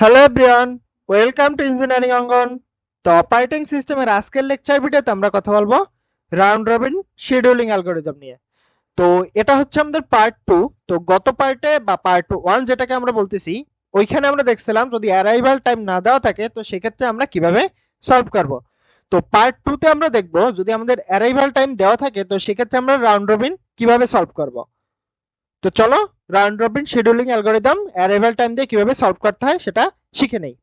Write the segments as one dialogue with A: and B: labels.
A: Hello everyone welcome to engineering Angon তো operating সিস্টেমের আজকের লেকচার ভিডিওতে আমরা কথা বলব রাউন্ড রবিন শিডিউলিং অ্যালগোরিদম নিয়ে। তো এটা হচ্ছে আমাদের পার্ট টু তো গত পার্টে বা পার্ট ওয়ান যেটাকে আমরা বলতেছি, ওইখানে আমরা দেখছিলাম যদি অ্যারাইভাল টাইম না দেওয়া থাকে, তো সেক্ষেত্রে আমরা কীভাবে সলভ করব? তো পার্ট টু তে আমরা দেখব যদি আমাদের অ্যারাইভাল টাইম দেওয়া থাকে, তো সেক্ষেত্রে আমরা রাউন্ড রবিন কীভাবে সলভ করব? তো চলো round robin scheduling algorithm arrival time দিয়ে কীভাবে সলভ করতে হয় সেটা শিখে নেই।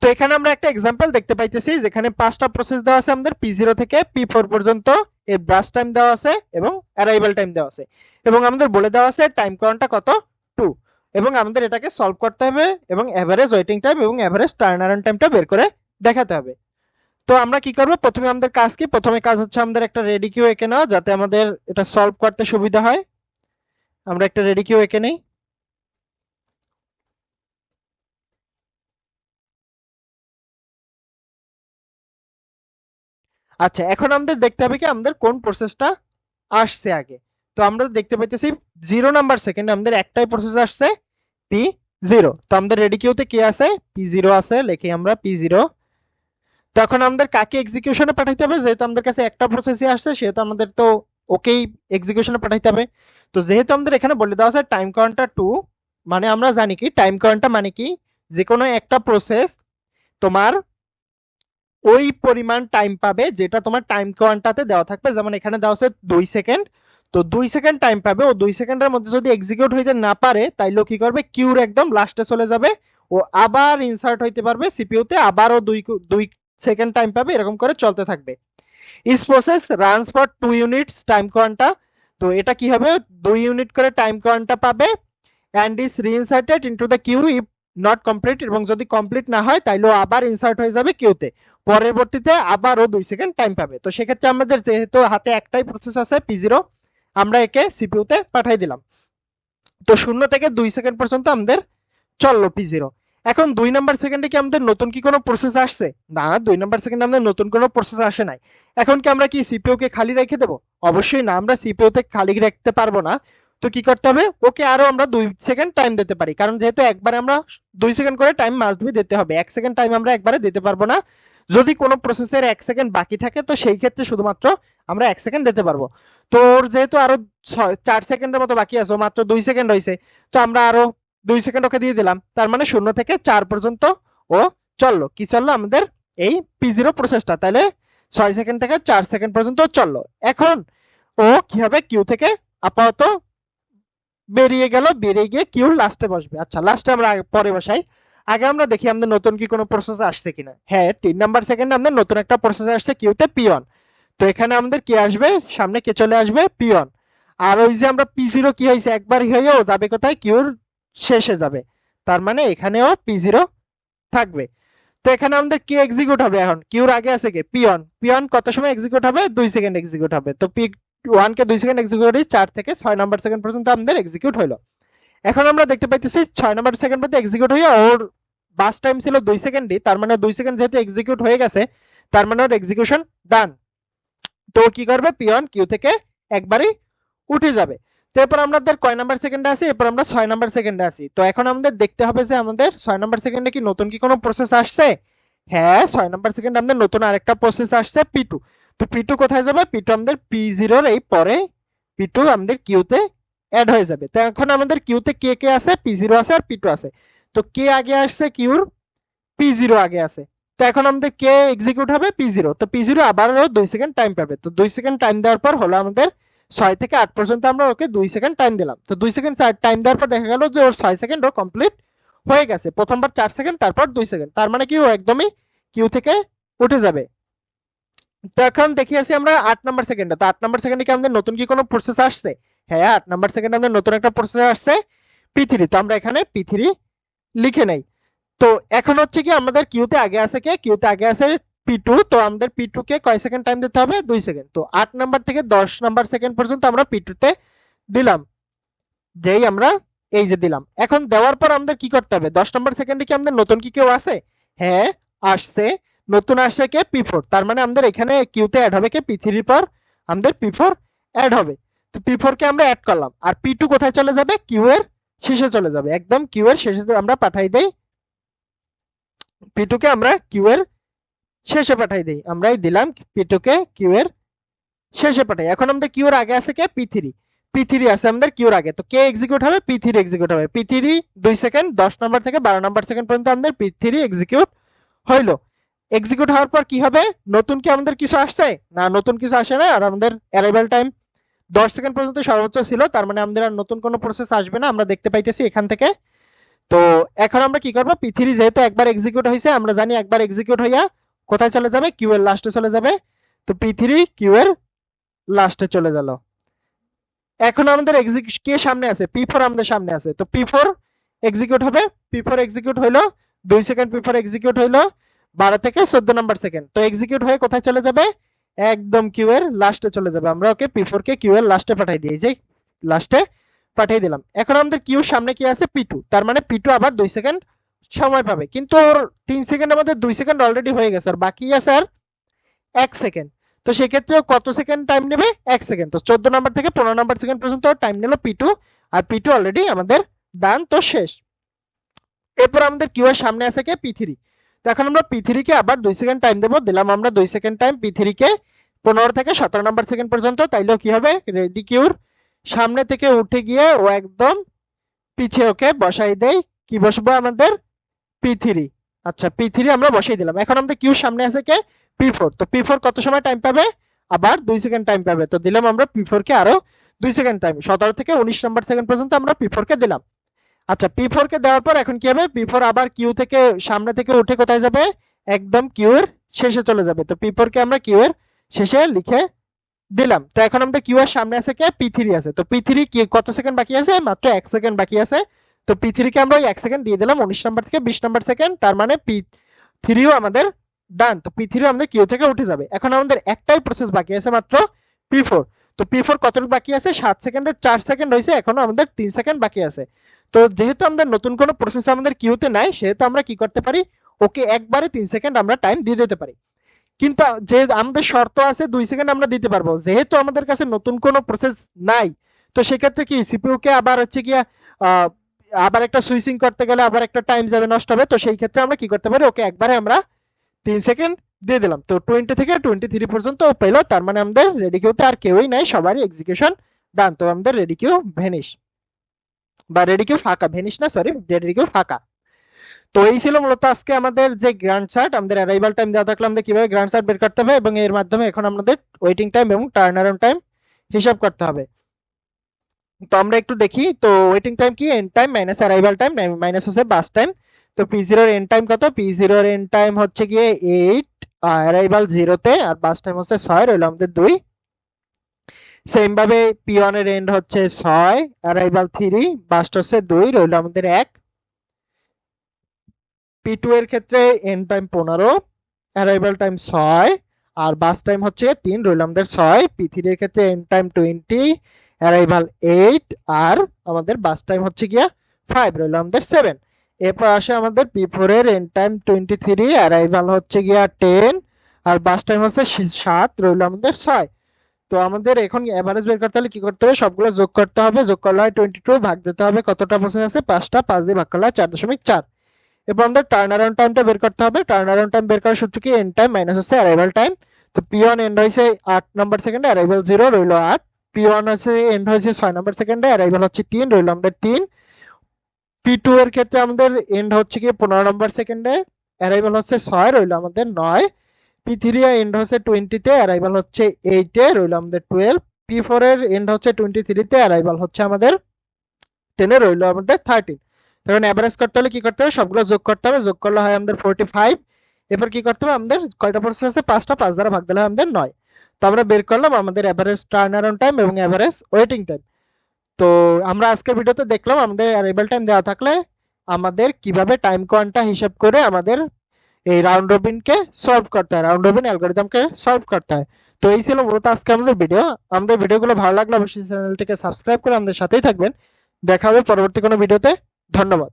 A: তো এখানে আমরা একটা এক্সাম্পল দেখতে পাইতেছি, যেখানে পাঁচটা প্রসেস দেওয়া আছে আমাদের পি জিরো থেকে পি ফোর পর্যন্ত এর ব্রাশ টাইম দেওয়া আছে এবং অ্যারাইভাল টাইম দেওয়া আছে। এবং আমাদের বলে দেওয়া আছে টাইম কাউন্টটা কত? টু এবং আমাদের এটাকে সলভ করতে হবে এবং এভারেজ ওয়েটিং টাইম এবং এভারেজ টার্ন অ্যারাউন্ড টাইমটা বের করে দেখাতে হবে। তো আমরা কি করব? প্রথমে আমাদের কাজ কি প্রথমে কাজ হচ্ছে আমাদের একটা রেডি কিউ এঁকে নেওয়া, যাতে আমাদের এটা সলভ করতে সুবিধা হয়। আমরা একটা রেডি কিউ এঁকে নেই। আচ্ছা এখন আমাদের দেখতে হবে কি, আমাদের কোন প্রসেসটা আসছে আগে। তো আমরা দেখতে পাইতেছি জিরো নাম্বার সেকেন্ডে আমাদের একটাই প্রসেস আসছে পি জিরো তো আমাদের রেডি কিউতে কি আছে? পি জিরো আছে, লিখি আমরা পি জিরো তখন আমাদের কাকে এক্সিকিউশনে পাঠাইতে হবে? যেহেতু আমাদের কাছে একটা প্রসেসই আসছে, সেহেতু আমাদের তো ওকেই এক্সিকিউশনে পাঠাইতে হবে। তো যেহেতু আমাদের এখানে বলে দেওয়া আছে টাইম কাউন্টটা টু মানে আমরা জানি কি টাইম কাউন্টটা মানে কি? যে কোনো একটা প্রসেস তোমার ওই পরিমাণ টাইম পাবে যেটা তোমার টাইম কাউন্টটাতে দেওয়া থাকবে। যেমন এখানে দেওয়া আছে দুই সেকেন্ড তো দুই সেকেন্ড টাইম পাবে। ও দুই সেকেন্ডের মধ্যে যদি এক্সিকিউট হইতে না পারে, তাইলে ও কি করবে? কিউর একদম লাস্টে চলে যাবে। ও আবার ইনসার্ট হইতে পারবে সিপিইউতে আবারও দুই দুই সেকেন্ড টাইম পাবে, এরকম করে চলতে থাকবে। Is process runs for two units time কাউন্টটা তো এটা কি হবে? দুই ইউনিট করে টাইম কাউন্টটা পাবে and is reinserted into the queue if not complete এবং যদি কমপ্লিট না হয় তাইলেও আবার ইনসার্ট হয়ে যাবে কিউতে পরবর্তীতে আবারও দুই সেকেন্ড টাইম পাবে। তো সেক্ষেত্রে আমাদের যেহেতু হাতে একটাই প্রসেস আছে পি জিরো আমরা একে সিপিইউতে পাঠাই দিলাম। তো শূন্য থেকে দুই সেকেন্ড পর্যন্ত আমাদের চলল পি জিরো এখন দুই নাম্বার সেকেন্ডে কি আমাদের নতুন কি কোনো প্রসেস আসছে? না, দুই নাম্বার সেকেন্ডে আমাদের নতুন কোনো প্রসেস আসে নাই। এখন কি আমরা কি সিপিইউ কে খালি রেখে দেবো? অবশ্যই না, আমরা সিপিইউ তে খালি রাখতে পারব না। তো কি করতে হবে? ওকে আরও আমরা দুই সেকেন্ড টাইম দিতে পারি। কারণ যেহেতু একবারে আমরা দুই সেকেন্ড করে টাইম মাস্ট বি দিতে হবে। এক সেকেন্ড টাইম আমরা একবারে দিতে পারব না। যদি কোনো প্রসেসের এক সেকেন্ড বাকি থাকে, তো সেই ক্ষেত্রে শুধুমাত্র আমরা এক সেকেন্ড দিতে পারব। তো ওর যেহেতু আরও চার সেকেন্ডের মতো বাকি আছে মাত্র দুই সেকেন্ড হয়েছে তো আমরা আরও দুই সেকেন্ড ওকে দিয়ে দিলাম। তার মানে শূন্য থেকে চার পর্যন্ত ও চলল। কি চলল? আমাদের এই পি জিরো প্রসেসটা তাহলে ছয় সেকেন্ড থেকে চার সেকেন্ড পর্যন্ত চলল। এখন ও কি হবে? কিউ থেকে আপাতত বেরিয়ে গেল। বেরিয়ে গিয়ে কিউ লাস্টে বসবে। আচ্ছা লাস্টে আমরা পরে বসাই। আগে আমরা দেখি আমাদের নতুন কি কোনো প্রসেস আসছে কিনা। হ্যাঁ তিন নাম্বার সেকেন্ডে আমাদের নতুন একটা প্রসেস আসছে কিউতে পিওন তো এখানে আমাদের কি আসবে? সামনে কে চলে আসবে? পিওন আর ওই যে আমরা পি জিরো কি হয়েছে? একবার হয়েও যাবে কোথায়? কিউর শেষে যাবে। তার মানে এখানেও পি জিরো থাকবে। তো এখানে আমাদের কি এক্সিকিউট হবে এখন? কিউর আগে আছে কি? পিওন পিওন কত সময় এক্সিকিউট হবে? দুই সেকেন্ড এক্সিকিউট হবে। তো পি ওয়ান কে দুই সেকেন্ড এক্সিকিউট চার থেকে ছয় নাম্বার সেকেন্ড পর্যন্ত আমাদের এক্সিকিউট হইল। এখন আমরা দেখতে পাইতেছি ছয় নাম্বার সেকেন্ড পর্যন্ত এক্সিকিউট হয়ে ওর বাস টাইম ছিল দুই সেকেন্ডই তার মানে দুই সেকেন্ড যেহেতু এক্সিকিউট হয়ে গেছে, তার মানে ওর এক্সিকিউশন ডান তো কি করবে? পিওন কিউ থেকে একবারই উঠে যাবে। তো এরপর আমাদের কয় নাম্বার সেকেন্ডে আছি? এরপর আমরা ছয় নাম্বার সেকেন্ডে আছি। তো এখন আমাদের দেখতে হবে যে আমাদের ছয় নাম্বার সেকেন্ডে কি নতুন কি কোনো প্রসেস আসছে? হ্যাঁ ছয় নাম্বার সেকেন্ডে আমাদের নতুন আরেকটা প্রসেস আসছে পি টু তো পি টু কোথায় যাবে? পি টু আমাদের পি জিরোর এই পরে পি টু আমাদের কিউতে অ্যাড হয়ে যাবে। তো এখন আমাদের কিউতে কে কে আছে? পি জিরো আছে আর পি টু আছে। তো কে আগে আসছে কিউর পি জিরো আগে আছে। তো এখন আমাদের কে এক্সিকিউট হবে? পি জিরো তো পি জিরো আবারও দুই সেকেন্ড টাইম পাবে। তো দুই সেকেন্ড টাইম দেওয়ার পর হলো আমাদের ছয় থেকে আট পর্যন্ত আমরা ওকে দুই সেকেন্ড টাইম দিলাম। তো দুই সেকেন্ড টাইম দেওয়ার পর দেখা গেল যে ওর ছয় সেকেন্ড ও কমপ্লিট হয়ে গেছে। প্রথমবার চার সেকেন্ড তারপর দুই সেকেন্ড তার মানে কি ও একদমই কিউ থেকে উঠে যাবে। তো এখন দেখি আছি আমরা আট নাম্বার সেকেন্ডে তো আট নাম্বার সেকেন্ডে কি আমাদের নতুন কি কোনো প্রসেস আসছে? হ্যাঁ আট নাম্বার সেকেন্ডে আমাদের নতুন একটা প্রসেস আসছে পি থ্রি তো আমরা এখানে পি থ্রি লিখে নেই। তো এখন হচ্ছে কি আমাদের কিউতে আগে আছে কে? কিউতে আগে আছে পি টু তো আমাদের পি টু কে কয় সেকেন্ড টাইম দিতে হবে? দুই সেকেন্ড তো আট নাম্বার থেকে দশ নাম্বার সেকেন্ড পর্যন্ত আমরা পি টু তে দিলাম। যেই আমরা এই যে দিলাম। এখন দেওয়ার পর আমাদের কি করতে হবে? দশ নাম্বার সেকেন্ডে কি আমাদের নতুন কি কেউ আছে? হ্যাঁ আসছে। নতুন আসছে কে? পি ফোর তার মানে আমাদের এখানে কিউতে অ্যাড হবে কে? পি থ্রির পর আমাদের পি ফোর অ্যাড হবে। তো পি ফোর কে আমরা অ্যাড করলাম। আর পি টু কোথায় চলে যাবে? কিউ এর শেষে চলে যাবে। একদম কিউ এর শেষে আমরা পাঠাই দেই। পি কে আমরা কিউ এর শেষে পাঠাই দেই। আমরাই দিলাম পি কে কিউ এর শেষে পাঠাই। এখন আমাদের কিউ এর আগে আছে কে? পি থ্রি পি থ্রি আছে আমাদের কিউর আগে। তো কে এক্সিকিউট হবে পি থ্রি এক্সিকিউট হবে। পি থ্রি দুই সেকেন্ড দশ নম্বর থেকে বারো নম্বর সেকেন্ড পর্যন্ত আমাদের পি থ্রি এক্সিকিউট হইল। এক্সিকিউট হওয়ার পর কি হবে? নতুন কি আমাদের কিছু আসছে? না, নতুন কিছু আসে না আর আমাদের অ্যারাইভাল টাইম দশ সেকেন্ড পর্যন্ত সর্বোচ্চ ছিল। তার মানে আমাদের আর নতুন কোনো প্রসেস আসবে না। আমরা দেখতে পাইতেছি এখান থেকে। তো এখন আমরা কি করব? পি থ্রি যেহেতু একবার এক্সিকিউট হয়েছে আমরা জানি একবার এক্সিকিউট হইয়া কোথায় চলে যাবে? কিউ এর লাস্টে চলে যাবে। তো পি থ্রি কিউ এর লাস্টে চলে গেল। এখন আমাদের এক্সিকিউট কে সামনে আছে? পি ফোর আমাদের সামনে আছে। তো পি ফোর এক্সিকিউট হবে। পি ফোর এক্সিকিউট হইল। দুই সেকেন্ড পি ফোর এক্সিকিউট হইল। বারো থেকে চোদ্দ নাম্বার সেকেন্ড তো এক্সিকিউট হয়ে কোথায় চলে যাবে? একদম কিউ এর লাস্টে চলে যাবে। আমরা ওকে পি ফোর কে কিউ এর লাস্টে পাঠাই দিই। যে লাস্টে পাঠিয়ে দিলাম। এখন আমাদের কিউ সামনে কি আছে? পি টু তার মানে পি টু আবার দুই সেকেন্ড সময় পাবে। কিন্তু ওর তিন সেকেন্ডের মধ্যে দুই সেকেন্ড অলরেডি হয়ে গেছে। আর বাকি আছে আর এক সেকেন্ড। তো সেক্ষেত্রে কত সেকেন্ড টাইম নেবে? এক সেকেন্ড। তো চোদ্দ নাম্বার থেকে পনেরো নাম্বার সেকেন্ড পর্যন্ত টাইম নিল পি টু আর পি টু অলরেডি আমাদের ডান তো শেষ। এরপর আমাদের কিউ সামনে আছে কে? পি থ্রি তো এখন আমরা পি থ্রি কে আবার দুই সেকেন্ড টাইম দেবো। দিলাম আমরা দুই সেকেন্ড টাইম পি থ্রি কে পনেরো থেকে সতেরো নাম্বার সেকেন্ড পর্যন্ত। তাইলেও কি হবে? রেডি কিউর সামনে থেকে উঠে গিয়ে ও একদম পিছিয়ে ওকে বসাই দেয়। কি বসবো আমাদের? পি আচ্ছা পি আমরা বসাই দিলাম। এখন আমাদের কিউর সামনে আছে কে? পি তো কত সময় টাইম পাবে? আবার সেকেন্ড টাইম পাবে। তো দিলাম আমরা কে আরও সেকেন্ড টাইম সতেরো থেকে উনিশ নাম্বার সেকেন্ড পর্যন্ত আমরা কে দিলাম। আচ্ছা কে দেওয়ার পর এখন কি হবে? আবার কিউ থেকে সামনে থেকে উঠে কোথায় যাবে? একদম কিউ এর শেষে চলে যাবে। তো পি ফোর কে আমরা কিউ এর শেষে লিখে দিলাম। তো এখন আমাদের কিউ এর সামনে আছে কে? পি আছে। তো পি কত সেকেন্ড বাকি আছে? মাত্র এক সেকেন্ড বাকি আছে। তো পি থ্রি কে আমরা ওই এক সেকেন্ড দিয়ে দিলাম, উনিশ নাম্বার থেকে বিশ নাম্বার সেকেন্ড তার মানে পি থ্রিও আমাদের ডান তো পি থ্রি আমাদের কিউ থেকে উঠে যাবে। এখন আমাদের একটাই প্রসেস বাকি আছে মাত্র পি ফোর তো পি ফোর কতটুকু বাকি আছে? সাত সেকেন্ডের চার সেকেন্ড হয়েছে এখনও আমাদের তিন সেকেন্ড বাকি আছে। তো যেহেতু আমাদের নতুন কোনো প্রসেস আমাদের কিউতে নাই, সেহেতু আমরা কি করতে পারি? ওকে একবারে তিন সেকেন্ড আমরা টাইম দিয়ে দিতে পারি। কিন্তু যে আমাদের শর্ত আছে, দুই সেকেন্ড আমরা দিতে পারব। যেহেতু আমাদের কাছে নতুন কোনো প্রসেস নাই, তো সেক্ষেত্রে কি সিপিইউ কে আবার হচ্ছে গিয়া আবার একটা সুইচিং করতে গেলে আবার একটা টাইম যাবে, নষ্ট হবে। তো সেই ক্ষেত্রে আমরা কি করতে পারি? ওকে একবারে আমরা তিন সেকেন্ড দিয়ে দিলাম। তো টোয়েন্টি থেকে টোয়েন্টি থ্রি পর্যন্ত পেল। তার মানে আমাদের রেডি কিউতে আর কেউই নাই। সবারই এক্সিকিউশন ডান তো আমাদের রেডি কিউ ভেনিশ বা রেডি কিউ ফাঁকা। ভেনিশ না সরি রেডি কিউ ফাঁকা। তো এই ছিল মূলত আজকে আমাদের যে গ্র্যান্ড চার্ট আমাদের অ্যারাইভাল টাইম দেওয়া থাকলে। আমাদের কীভাবে গ্র্যান্ড চার্ট বের করতে হবে এবং এর মাধ্যমে এখন আমাদের ওয়েটিং টাইম এবং টার্ন টাইম হিসাব করতে হবে। তো আমরা একটু দেখি, তো ওয়েটিং টাইম কি? End time minus arrival time minus হচ্ছে বাস টাইম তো পি জিরোর এন্ড টাইম কত? পি জিরোর এন্ড টাইম হচ্ছে গিয়ে এইট অ্যারাইভাল জিরোতে আর বাস টাইম হচ্ছে ছয়, রইল আমাদের দুই। সেম ভাবে পি ওয়ানের এন্ড হচ্ছে ছয় অ্যারাইভাল থ্রি বাস্ট হচ্ছে দুই, রইল আমাদের এক। পি টু এর ক্ষেত্রে এন্ড টাইম পনেরো অ্যারাইভাল টাইম ছয়, আর বাস টাইম হচ্ছে তিন, রইল আমাদের ছয়। পি থ্রি এর ক্ষেত্রে end time twenty arrival eight আর আমাদের বাস টাইম হচ্ছে গিয়া ফাইভ রইল আমাদের সেভেন এরপর আসে আমাদের পি ফোর এর end time twenty three arrival হচ্ছে গিয়া টেন আর বাস টাইম হচ্ছে সাত, রইল আমাদের ছয়। তো আমাদের এখন এভারেজ বের করতে হলে কি করতে হবে? সবগুলো যোগ করতে হবে, যোগ করলে হয় টোয়েন্টি টু ভাগ দিতে হবে কতটা প্রসেস আছে? পাঁচটা, পাঁচ দিয়ে ভাগ করলে হয় চার দশমিক চার। এরপর আমাদের টার্ন অ্যারাউন্ড টাইমটা বের করতে হবে। টার্ন অ্যারাউন্ড টাইম বের করার সূত্র কি? এন্ড টাইম মাইনাস হচ্ছে অ্যারাইভাল টাইম তো পি ওয়ান এন্ড হয়েছে আট নম্বর সেকেন্ডে অ্যারাইভাল জিরো রইল আট। টুয়েলভ পি ফোর এর এন্ড হচ্ছে টোয়েন্টি হচ্ছে আমাদের আমাদের করতে হলে কি করতে হবে? সবগুলো যোগ করতে হবে। যোগ করলে হয় আমাদের ফোর্টি ফাইভ এরপর কি করতে হবে? আমাদের কয়টা প্রসেস আছে? পাঁচটা, পাঁচ দ্বারা ভাগ দিলে হয় আমাদের নয়। তো আমরা বের করলাম আমাদের অ্যাভারেজ টার্ন অ্যারাউন্ড টাইম এবং অ্যাভারেজ ওয়েটিং টাইম তো আমরা আজকের ভিডিওতে দেখলাম আমাদের অ্যারাইভাল টাইম দেওয়া থাকলে আমাদের কীভাবে টাইম কোয়ান্টা হিসাব করে আমাদের এই রাউন্ড রবিনকে সলভ করতে হয় রাউন্ড রবিন অ্যালগরিদমকে সলভ করতে হয়। তো এই ছিল মূলত আজকে আমাদের ভিডিও আমাদের ভিডিওগুলো ভালো লাগলে অবশ্যই চ্যানেলটিকে সাবস্ক্রাইব করে আমাদের সাথেই থাকবেন। দেখা হবে পরবর্তী কোনো ভিডিওতে ধন্যবাদ।